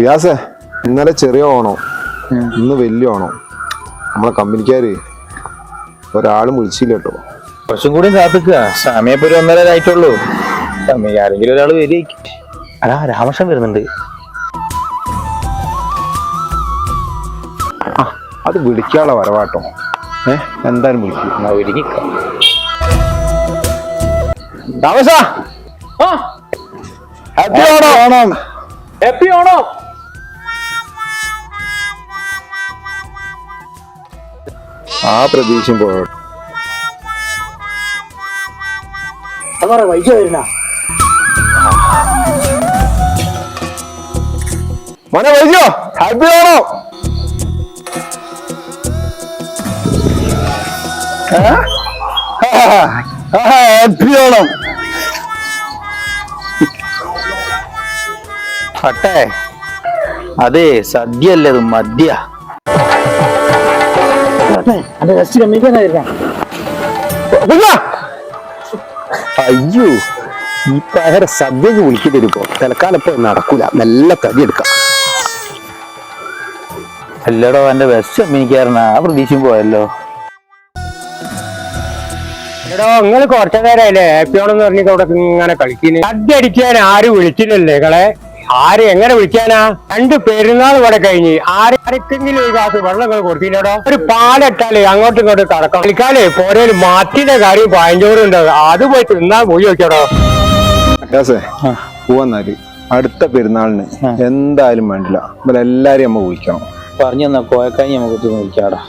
റിയാസേ ഇന്നലെ ചെറിയ ഓണോ. ഇന്ന് വലിയ ഓണോ. നമ്മളെ കമ്പനിക്കാര് ഒരാളും വിളിച്ചില്ല കേട്ടോ. കുറച്ചും കൂടി കാത്തിക്കുക. സമയപ്പൊരു ഒരു ഒന്നര ആയിട്ടുള്ളൂ സമയം ആരെങ്കിലും ഒരാൾ വരികയും അതാ രാമകൃഷ്ണൻ വരുന്നുണ്ട്. ആ അത് വിളിക്കാനുള്ള വരവാട്ടോ. ഏ എന്തായാലും വിളിക്കും. എന്നാ ഒരുങ്ങിക്കാം. താമസ ഹാപ്പി ഓണം. ഓണം. ഹാപ്പി ഓണോ. ആ പ്രതീക്ഷയും പോകട്ടെ മോനെ വൈകോ ഹാപ്പി ആണോ? ഹാപ്പി ആണോ? പട്ടേ അതെ സദ്യ അല്ലേ അത് മദ്യ. അയ്യോ ഈ പകര സദ്യക്ക് വിളിക്കുന്നതിപ്പോ തൽക്കാലം ഇപ്പൊ നടക്കൂല. നല്ല തടി എടുക്കാം. അല്ലടോ എന്റെ വിഷം അമ്മനിക്കാരനാ ആ പ്രതീക്ഷയും പോയല്ലോ. എടോ നിങ്ങൾ കുറച്ചു നേരമല്ലേ ഹാപ്പി ഓണം എന്ന് പറഞ്ഞിട്ട് അവിടെ ഇങ്ങനെ കളിക്കുന്നു സദ്യ അടിക്കാൻ ആരും വിളിച്ചില്ലല്ലേ കളെ ആര് എങ്ങനെ വിളിക്കാനാ? രണ്ട് പെരുന്നാൾ ഇവിടെ കഴിഞ്ഞ്. ആരെങ്കിലും ഒരു ഗ്ലാസ് വെള്ളം കൊടുത്തില്ലടോ ഒരു പാലിട്ടാലേ അങ്ങോട്ടും ഇങ്ങോട്ടും കടക്കാം. കളിക്കാലേ പോരേൽ മാറ്റിന്റെ കാര്യം പഴഞ്ചോറും ഉണ്ട്. അത് പോയി തിന്നാൻ പോയി നോക്കിയടോ. പോവാന്നാൽ അടുത്ത പെരുന്നാളിന് എന്തായാലും വേണ്ടില്ല. ഇവരെല്ലാരും നമ്മ വിളിക്കണം. പറഞ്ഞു തന്നാ കോയക്കാഞ്ഞി നമുക്ക് വിളിക്കാടാ.